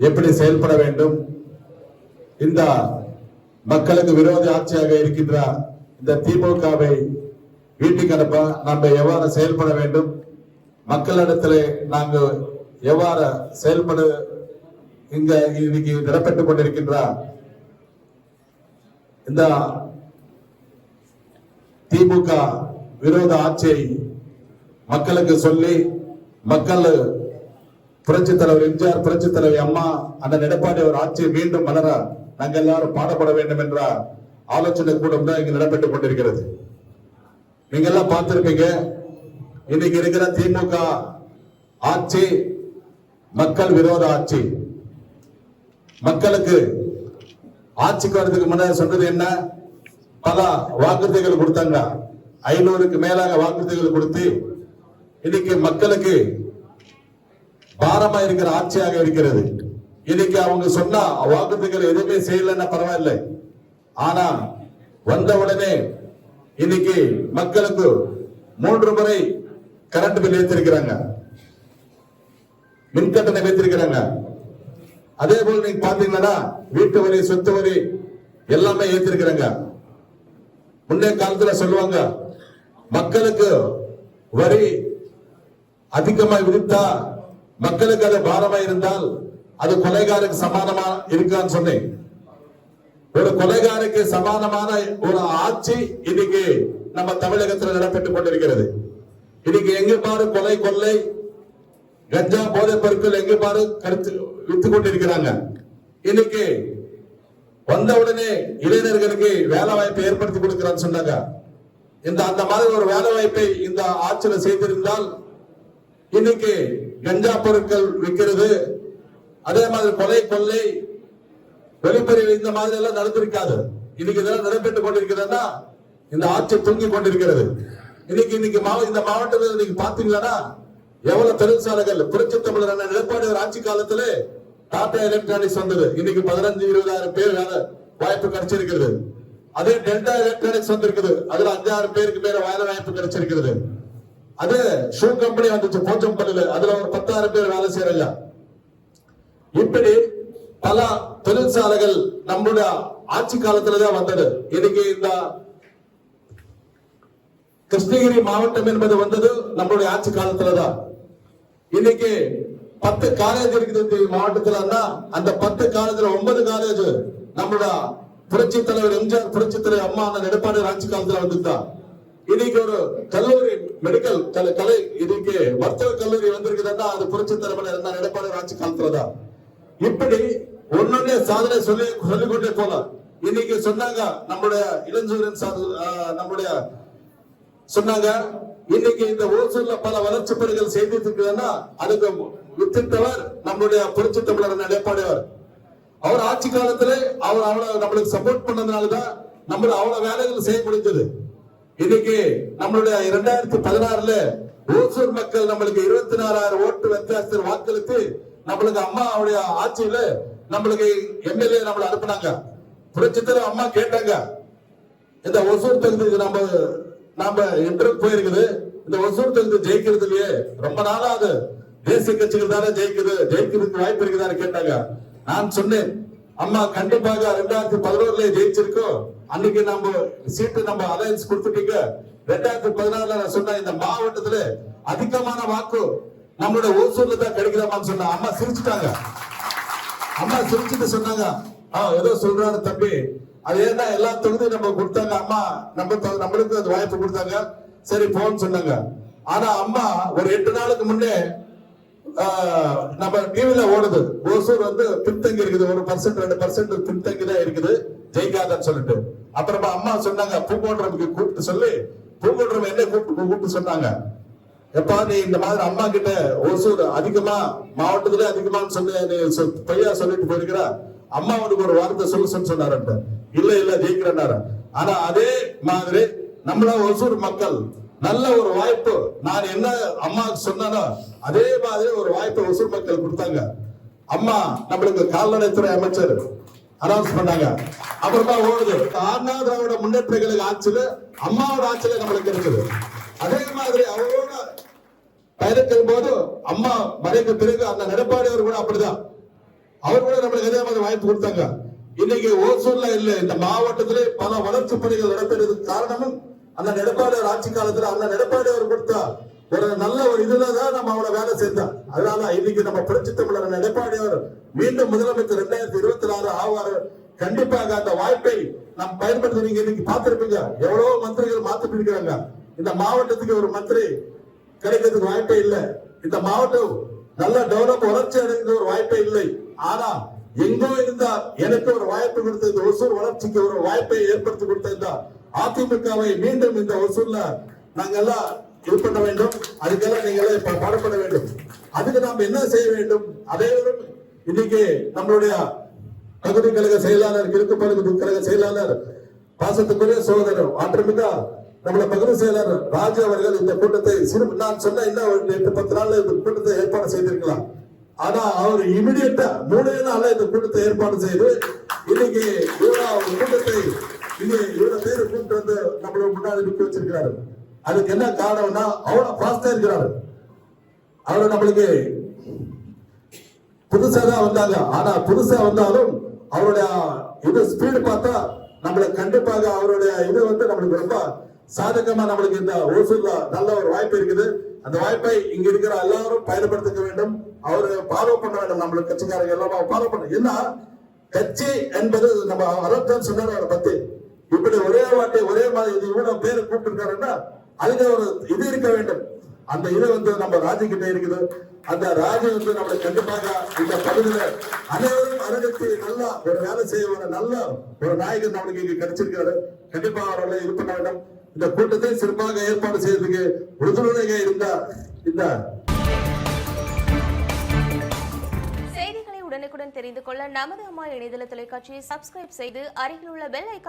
எப்படி செயல்பட வேண்டும்? இந்த மக்களுக்கு விரோத ஆட்சியாக இருக்கின்ற இந்த திமுகவை வீட்டுக்கு அனுப்ப நம்ம எவ்வாறு செயல்பட வேண்டும்? மக்களிடத்தில் நாங்கள் எவ்வாறு செயல்பட இங்க இன்னைக்கு நிரப்பெற்றுக் கொண்டிருக்கின்ற இந்த திமுக விரோத ஆட்சியை மக்களுக்கு சொல்லி மக்கள் புரட்சி தலைவர் எம்ஜிஆர் புரட்சி தலைவர் அம்மா அந்த எடப்பாடி அவர் ஆட்சியை மீண்டும் மலர நாங்கள் எல்லாரும் பாடப்பட வேண்டும் என்ற ஆலோசனை கூட்டம் தான் இங்கு நடைபெற்றுக் கொண்டிருக்கிறது. நீங்க எல்லாம் பார்த்திருப்பீங்க. இன்னைக்கு இருக்கிற திமுக ஆட்சி மக்கள் விரோத ஆட்சி. மக்களுக்கு ஆட்சிக்கு வர்றதுக்கு முன்னாடி சொன்னது என்ன? பல வாக்குறுதிகள் கொடுத்தாங்க. ஐநூறுக்கு மேலாக வாக்குறுதிகள் கொடுத்து இன்னைக்கு மக்களுக்கு பாரமா இருக்கிற ஆட்சியாக இருக்கிறது. இன்னைக்கு அவங்க சொன்னா வாக்குறுதிகள் எதுவுமே செய்யலன்னா பரவாயில்லை. ஆனா வந்த உடனே இன்னைக்கு மக்களுக்கு மூன்று முறை கரண்ட் பில் ஏற்றிருக்கிறாங்க மின் கட்டணம் ஏற்றிருக்கிறாங்க அதே போல் நீங்க பாத்தீங்கன்னா வீட்டு வரி சொத்து வரி எல்லாமே ஏத்திருக்கிறாங்க. முன்னே காலத்துல சொல்லுவாங்க மக்களுக்கு வரி அதிகமா விதித்தா மக்களுக்கு அது பாரமா இருந்தால் அது கொலைகாருக்கு சமானமா இருக்கான்னு சொன்னேன். ஒரு கொலைகாருக்கு சமானமான ஒரு ஆட்சி இன்னைக்கு நம்ம தமிழகத்தில் நடைபெற்றுக் கொண்டிருக்கிறது. இன்னைக்கு எங்க பாரு கொலை கொள்ளை கஞ்சா போதைப் பொருட்கள் எங்க பாரு கருத்து வித்து கொண்டிருக்கிறாங்க. இன்னைக்கு வந்த உடனே இளைஞர்களுக்கு வேலை வாய்ப்பை ஏற்படுத்தி கொடுக்கிறான்னு சொன்னாங்க. இந்த அந்த மாதிரி ஒரு வேலை வாய்ப்பை இந்த ஆட்சியில் செய்திருந்தால் இன்னைக்கு கஞ்சா பொருட்கள் விற்கிறது. அதே மாதிரி கொலை கொள்ளை வெளிப்பறிவு இந்த மாதிரி எல்லாம் நடந்திருக்காது. இன்னைக்கு இதெல்லாம் நடைபெற்றுக் கொண்டிருக்கிறதுன்னா இந்த ஆட்சி தூங்கி கொண்டிருக்கிறது. இன்னைக்கு இன்னைக்கு இந்த மாவட்டத்தில் நீங்க பாத்தீங்கன்னா எவ்வளவு தொழிற்சாலைகள் புரட்சி தமிழர் நிலப்பாடு எடப்பாடி ஆட்சி காலத்துல டாடா எலக்ட்ரானிக்ஸ் வந்தது. இன்னைக்கு பதினஞ்சு இருபதாயிரம் பேர் வேலை வாய்ப்பு கிடைச்சிருக்கிறது. அதே டெல்டா எலக்ட்ரானிக்ஸ் வந்திருக்குது. அதுல அஞ்சாயிரம் பேருக்கு மேல வேலை வாய்ப்பு கிடைச்சிருக்கிறது. அது ஷூ கம்பெனி வந்துச்சு போச்சம்பள்ளியில அதுல ஒரு பத்தாயிரம் பேர் வேலை செய்யறாங்க இப்படி பல தொழிற்சாலைகள் நம்மளுடைய ஆட்சி காலத்துலதான் வந்தது. இன்னைக்கு இந்த கிருஷ்ணகிரி மாவட்டம் என்பது வந்தது நம்மளுடைய ஆட்சி காலத்துலதான். இன்னைக்கு பத்து காலேஜ் இருக்குது இந்த மாவட்டத்துல அந்த பத்து காலேஜ்ல ஒன்பது காலேஜ் நம்மளோட புரட்சி தலைவர் எம்ஜிஆர் புரட்சி தலைவர் அம்மா அந்த நெடுப்பாடு ஆட்சி காலத்துல வந்துதான் இன்னைக்கு ஒரு கல்லூரி மெடிக்கல் கலை கலை இன்னைக்கு மருத்துவ கல்லூரி வந்திருக்குதுன்னா அது புரட்சி தலைவர் என்ன எடப்பாடி ஆட்சி காலத்துல தான். இப்படி ஒன்னொன்னே சாதனை சொல்லி சொல்லிக்கொண்டே போலாம் இன்னைக்கு சொன்னாங்க நம்முடைய இளஞ்சூரன் சாது- ஆஹ் நம்முடைய சொன்னாங்க இன்னைக்கு இந்த ஓசூர்ல பல வளர்ச்சி பணிகள் செய்திருக்குதுன்னா அதுக்கு வித்திட்டவர் நம்முடைய புரட்சி தமிழர் எடப்பாடியார் அவர். ஆட்சி காலத்துல அவர் அவ்வளவு நம்மளுக்கு சப்போர்ட் பண்ணதுனாலதான் நம்மள அவ்வளவு வேலைகள் செய்ய முடிஞ்சது. இன்னைக்கு நம்மளுடைய இரண்டாயிரத்தி பதினாறுல ஓசூர் மக்கள் நம்மளுக்கு இருபத்தி நாலாயிரம் ஓட்டு வித்தியாசத்தில் வாக்களித்து நம்மளுக்கு அம்மா அவருடைய ஆட்சியில நம்மளுக்கு எம்எல்ஏ நம்மளை அனுப்புனாங்க. புரட்சித்தர அம்மா கேட்டாங்க. இந்த ஒசூர் தொகுதி நம்ம நாம இன்டர்வியூ போயிருக்குது. இந்த ஒசூர் தொகுதி ஜெயிக்கிறதுலயே ரொம்ப நாளா அது தேசிய கட்சிகள் தானே ஜெயிக்குது. ஜெயிக்கிறதுக்கு வாய்ப்பு இருக்குதான்னு கேட்டாங்க. நான் சொன்னேன். அம்மா கண்டிப்பாக ரெண்டாயிரத்தி பதினோருல ஜெயிச்சிருக்கோம். அன்னைக்கு நம்ம சீட்டு நம்ம அலையன்ஸ் கொடுத்துட்டீங்க. ரெண்டாயிரத்தி பதினாறுல நான் சொன்னேன் இந்த மாவட்டத்துல அதிகமான வாக்கு நம்மளோட ஓசூர்ல தான் கிடைக்கிறமான்னு சொன்ன அம்மா சிரிச்சுட்டாங்க. அம்மா சிரிச்சுட்டு சொன்னாங்க ஆஹ் ஏதோ சொல்றாரு தம்பி. அது ஏன்னா எல்லா தொகுதியும் நம்ம கொடுத்தாங்க. அம்மா நம்ம நம்மளுக்கு அது வாய்ப்பு கொடுத்தாங்க. சரி போன்னு சொன்னாங்க. ஆனா அம்மா ஒரு எட்டு நாளுக்கு முன்னே நம்ம டிவில ஓடுது. ஓசூர் வந்து பின்தங்கி இருக்குது. ஒரு பர்சன்ட் ரெண்டு பர்சன்ட் பின்தங்கி தான் இருக்குது. ஜெயிக்காதன்னு சொல்லிட்டு. அப்புறமா அம்மா சொன்னாங்க பூங்கோன்றமுக்கு கூப்பிட்டு சொல்லி பூங்கோன்றம் என்ன கூப்பிட்டு கூப்பிட்டு சொன்னாங்க. எப்பா நீ இந்த மாதிரி அம்மா கிட்ட ஓசூர் அதிகமா மாவட்டத்திலே அதிகமான்னு சொல்லி நீ சொ- சொல்லிட்டு போயிருக்கிற. அம்மா உனக்கு ஒரு வார்த்தை சொல்லு சொல்லு சொன்னாரன்ட்டு. இல்ல இல்ல ஜெயிக்கிறேன்னாரு. ஆனா அதே மாதிரி நம்மள ஒசூர் மக்கள் நல்ல ஒரு வாய்ப்பு. நான் என்ன அம்மாவுக்கு சொன்னனோ அதே மாதிரி ஒரு வாய்ப்பை ஒசூர் மக்கள் கொடுத்தாங்க. அம்மா நம்மளுக்கு கால்நடைத்துறை அமைச்சர் அனௌன்ஸ் பண்ணாங்க. அப்புறமா ஓடுது. அண்ணா திராவிட முன்னேற்ற கழக ஆட்சியில அம்மாவோட ஆட்சியில நம்மளுக்கு இருக்குது அதே மாதிரி அவரோட பயணிக்கும் போது அம்மா மறைக்கு பிறகு அந்த நடப்பாடியவர் கூட அப்படிதான். அவர் கூட நம்மளுக்கு அதே மாதிரி வாய்ப்பு கொடுத்தாங்க. இன்னைக்கு ஓசூர்ல இல்ல இந்த மாவட்டத்திலே பல வளர்ச்சி பணிகள் நடத்துறதுக்கு காரணமும் அந்த எடப்பாடியார் ஆட்சி காலத்துல அந்த எடப்பாடியார் கொடுத்த ஒரு நல்ல ஒரு இதுல தான் நம்ம அவனை வேலை செஞ்சோம் அதனால இன்னைக்கு நம்ம புரட்சி தமிழர் எடப்பாடியார் மீண்டும் முதலமைச்சர் ரெண்டாயிரத்தி இருபத்தி நாலு ஆவாரு. கண்டிப்பாக அந்த வாய்ப்பை நாம் பயன்படுத்துறீங்க இன்னைக்கு பார்த்திருப்பீங்க. எவ்வளவோ மந்திரிகள் மாத்திட்டு இருக்கிறாங்க இந்த மாவட்டத்துக்கு ஒரு மந்திரி கிடைக்கிறதுக்கு வாய்ப்பே இல்லை. இந்த மாவட்டம் நல்ல டெவலப் வளர்ச்சி அடைந்த ஒரு வாய்ப்பே இல்லை. ஆனா எங்கோ இருந்தா எனக்கு ஒரு வாய்ப்பு கொடுத்த இந்த ஒசூர் வளர்ச்சிக்கு ஒரு வாய்ப்பை ஏற்படுத்தி கொடுத்திருந்தா அதிமுகவை மீண்டும் இந்த ஒசூர்ல நாங்கெல்லாம் இது பண்ண வேண்டும். அதுக்கெல்லாம் நீங்க எல்லாம் இப்ப பாடுபட வேண்டும். அதுக்கு நாம் என்ன செய்ய வேண்டும்? அனைவரும் இன்னைக்கு நம்மளுடைய பகுதி கழக செயலாளர் கிழக்கு பகுதி கழக செயலாளர் பாசத்துக்குரிய சோதரர் ஆற்றமிக்க நம்மள பகுதி செயலர் ராஜா அவர்கள் இந்த கூட்டத்தை சிறு நான் சொன்ன இன்னும் எட்டு பத்து நாள்ல இந்த கூட்டத்தை ஏற்பாடு செய்திருக்கலாம். ஆனா அவர் இமிடியட்டா மூணு நாள்ல இந்த கூட்டத்தை ஏற்பாடு செய்து இன்னைக்கு கூட்டத்தை இங்க இவ்வளவு பேர் கூப்பிட்டு வந்து நம்மள முன்னாடி நிக்க வச்சிருக்கிறாரு. அதுக்கு என்ன காரணம்னா அவ்வளவு ஃபாஸ்டா இருக்கிறாரு. அவர் நம்மளுக்கு புதுசா தான் வந்தாங்க. ஆனா புதுசா வந்தாலும் அவருடைய இது ஸ்பீடு பார்த்தா நம்மளுக்கு கண்டிப்பாக அவருடைய இது வந்து நம்மளுக்கு ரொம்ப சாதகமா நம்மளுக்கு இந்த ஓசூர்ல நல்ல ஒரு வாய்ப்பு இருக்குது. அந்த வாய்ப்பை இங்க இருக்கிற எல்லாரும் பயன்படுத்திக்க வேண்டும். அவரு ஃபாலோ பண்ண வேண்டும். நம்மளுக்கு கட்சிக்காரங்க எல்லாம் ஃபாலோ பண்ண ஏன்னா கட்சி என்பது நம்ம அலர்ட்டன் சொன்னார் அவரை பத்தி இப்படி ஒரே வாட்டி ஒரே மாதிரி இது இவ்வளவு பேர் கூப்பிட்டுருக்காருன்னா அதுக்கு ஒரு இது இருக்க வேண்டும். அந்த இது வந்து நம்ம ராஜு கிட்ட இருக்குது. அந்த ராஜு வந்து நம்மளுக்கு கண்டிப்பாக இந்த பகுதியில அனைவரும் அரங்கத்து நல்லா ஒரு வேலை செய்ய ஒரு நல்ல ஒரு நாயகர் நம்மளுக்கு இங்க கிடைச்சிருக்காரு. கண்டிப்பா அவர்களை இது பண்ண வேண்டும். இந்த கூட்டத்தை சிறப்பாக ஏற்பாடு செய்யறதுக்கு உறுதுணையாக இருந்தா இந்த செய்திகளை உடனுக்குடன் தெரிந்து கொள்ள நமது அம்மா இணையதள தொலைக்காட்சியை சப்ஸ்கிரைப் செய்து அருகில் உள்ள பெல் ஐக்கான்